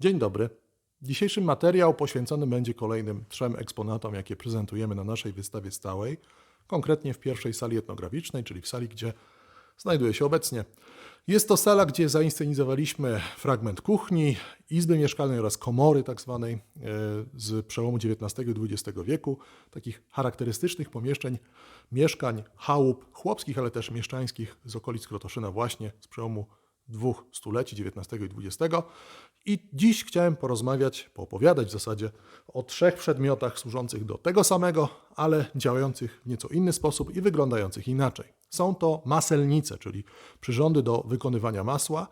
Dzień dobry. Dzisiejszy materiał poświęcony będzie kolejnym trzem eksponatom, jakie prezentujemy na naszej wystawie stałej, konkretnie w pierwszej sali etnograficznej, czyli w sali, gdzie znajduje się obecnie. Jest to sala, gdzie zainscenizowaliśmy fragment kuchni, izby mieszkalnej oraz komory tak zwanej e, z przełomu XIX i XX wieku, takich charakterystycznych pomieszczeń, mieszkań, chałup chłopskich, ale też mieszczańskich z okolic Krotoszyna właśnie z przełomu dwóch stuleci, XIX i XX. I dziś chciałem porozmawiać, poopowiadać w zasadzie o trzech przedmiotach służących do tego samego, ale działających w nieco inny sposób i wyglądających inaczej. Są to maselnice, czyli przyrządy do wykonywania masła.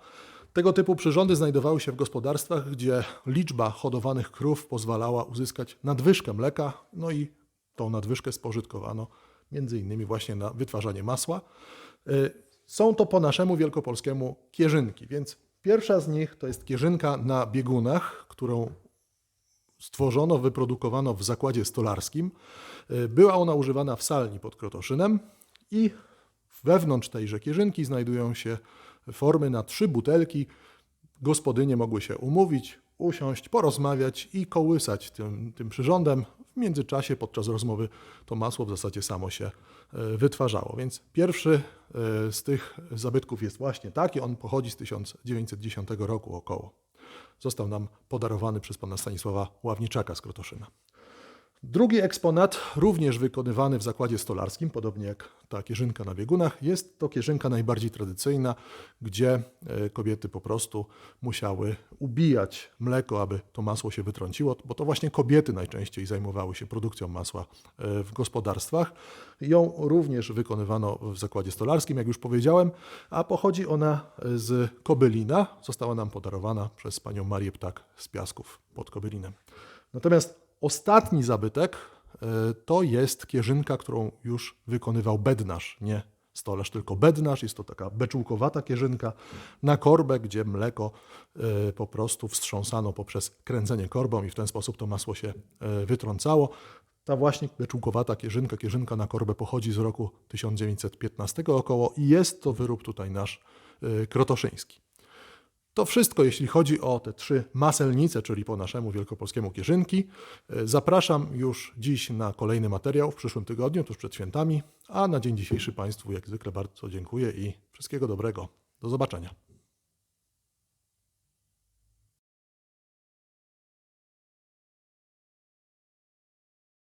Tego typu przyrządy znajdowały się w gospodarstwach, gdzie liczba hodowanych krów pozwalała uzyskać nadwyżkę mleka, no i tą nadwyżkę spożytkowano między innymi właśnie na wytwarzanie masła. Są to po naszemu wielkopolskiemu kierzynki, więc pierwsza z nich to jest kierzynka na biegunach, którą stworzono, wyprodukowano w zakładzie stolarskim. Y, Była ona używana w salni pod Krotoszynem i wewnątrz tejże kierzynki znajdują się formy na trzy butelki. Gospodynie mogły się umówić, usiąść, porozmawiać i kołysać tym, tym przyrządem. W międzyczasie podczas rozmowy to masło w zasadzie samo się e, wytwarzało. Więc pierwszy e, z tych zabytków jest właśnie taki. On pochodzi z 1910 roku około. Został nam podarowany przez pana Stanisława Ławniczaka z Krotoszyna. Drugi eksponat, również wykonywany w zakładzie stolarskim, podobnie jak ta kierzynka na biegunach, jest to kierzynka najbardziej tradycyjna, gdzie e, kobiety po prostu musiały ubijać mleko, aby to masło się wytrąciło, bo to właśnie kobiety najczęściej zajmowały się produkcją masła e, w gospodarstwach. Ją również wykonywano w zakładzie stolarskim, jak już powiedziałem, a pochodzi ona z Kobylina. Została nam podarowana przez panią Marię Ptak z Piasków pod Kobylinem. Natomiast Ostatni zabytek e, to jest kierzynka, którą już wykonywał bednarz, nie stolarz, tylko bednarz. Jest to taka beczułkowata kierzynka na korbę, gdzie mleko e, po prostu wstrząsano poprzez kręcenie korbą i w ten sposób to masło się e, wytrącało. Ta właśnie beczułkowata kierzynka, kierzynka na korbę pochodzi z roku 1915 około i jest to wyrób tutaj nasz krotoszyński. To wszystko, jeśli chodzi o te trzy maselnice, czyli po naszemu wielkopolskiemu kierzynki. Zapraszam już dziś na kolejny materiał w przyszłym tygodniu, tuż przed świętami, a na dzień dzisiejszy Państwu jak zwykle bardzo dziękuję i wszystkiego dobrego. Do zobaczenia.